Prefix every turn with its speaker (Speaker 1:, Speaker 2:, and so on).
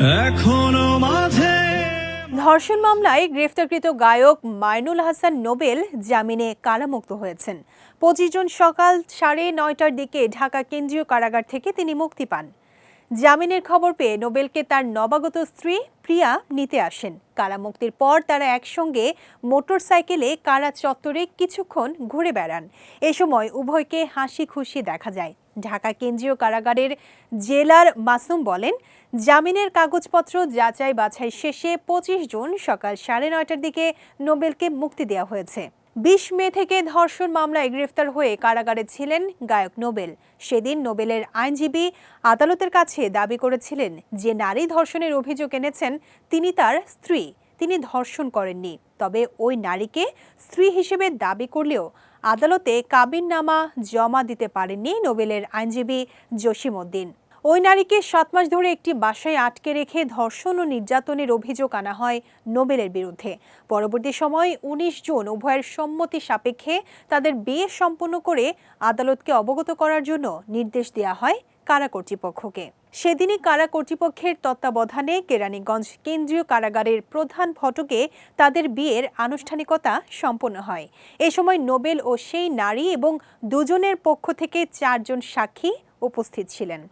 Speaker 1: এখনও মাঝে।
Speaker 2: ধর্ষণ মামলায় গ্রেফতারকৃত গায়ক মাইনুল হাসান নোবেল জামিনে কারামুক্ত হয়েছেন। পঁচিশ জুন সকাল সাড়ে নয়টার দিকে ঢাকা কেন্দ্রীয় কারাগার থেকে তিনি মুক্তি পান। জামিনের খবর পেয়ে নোবেলকে তার নবাগত স্ত্রী প্রিয়া নিতে আসেন। কারামুক্তির পর তারা একসঙ্গে মোটরসাইকেলে কারা চত্বরে কিছুক্ষণ ঘুরে বেড়ান। এ সময় উভয়কে হাসি খুশি দেখা যায়। ঢাকা কেন্দ্রীয় কারাগারের জেলার মাসুম বলেন, জামিনের কাগজপত্র যাচাই বাছাই শেষে পঁচিশ জুন সকাল সাড়ে নয়টার দিকে নোবেলকে মুক্তি দেওয়া হয়েছে। বিশ মে থেকে ধর্ষণ মামলায় গ্রেফতার হয়ে কারাগারে ছিলেন গায়ক নোবেল। সেদিন নোবেলের আইনজীবী আদালতের কাছে দাবি করেছিলেন যে নারী ধর্ষণের অভিযোগ এনেছেন তিনি তার স্ত্রী। তিনি ধর্ষণ করেননি। তবে ওই নারীকে স্ত্রী হিসেবে দাবি করলেও আদালতে কাবিননামা জমা দিতে পারেননি নোবেলের আইনজীবী জসিম উদ্দিন ওই নারীকে সাত মাস ধরে একটি বাসায় আটকে রেখে ধর্ষণ ও নির্যাতনের অভিযোগ আনা হয় নোবেলের বিরুদ্ধে। পরবর্তী সময় উনিশ জুন উভয়ের সম্মতি সাপেক্ষে তাদের বিয়ে সম্পন্ন করে আদালতকে অবগত করার জন্য নির্দেশ দেওয়া হয় কারা কর্তৃপক্ষকে। সেদিনই কারা কর্তৃপক্ষের তত্ত্বাবধানে কেরানীগঞ্জ কেন্দ্রীয় কারাগারের প্রধান ফটকে তাদের বিয়ের আনুষ্ঠানিকতা সম্পন্ন হয়। এ সময় নোবেল ও সেই নারী এবং দুজনের পক্ষ থেকে চারজন সাক্ষী উপস্থিত ছিলেন।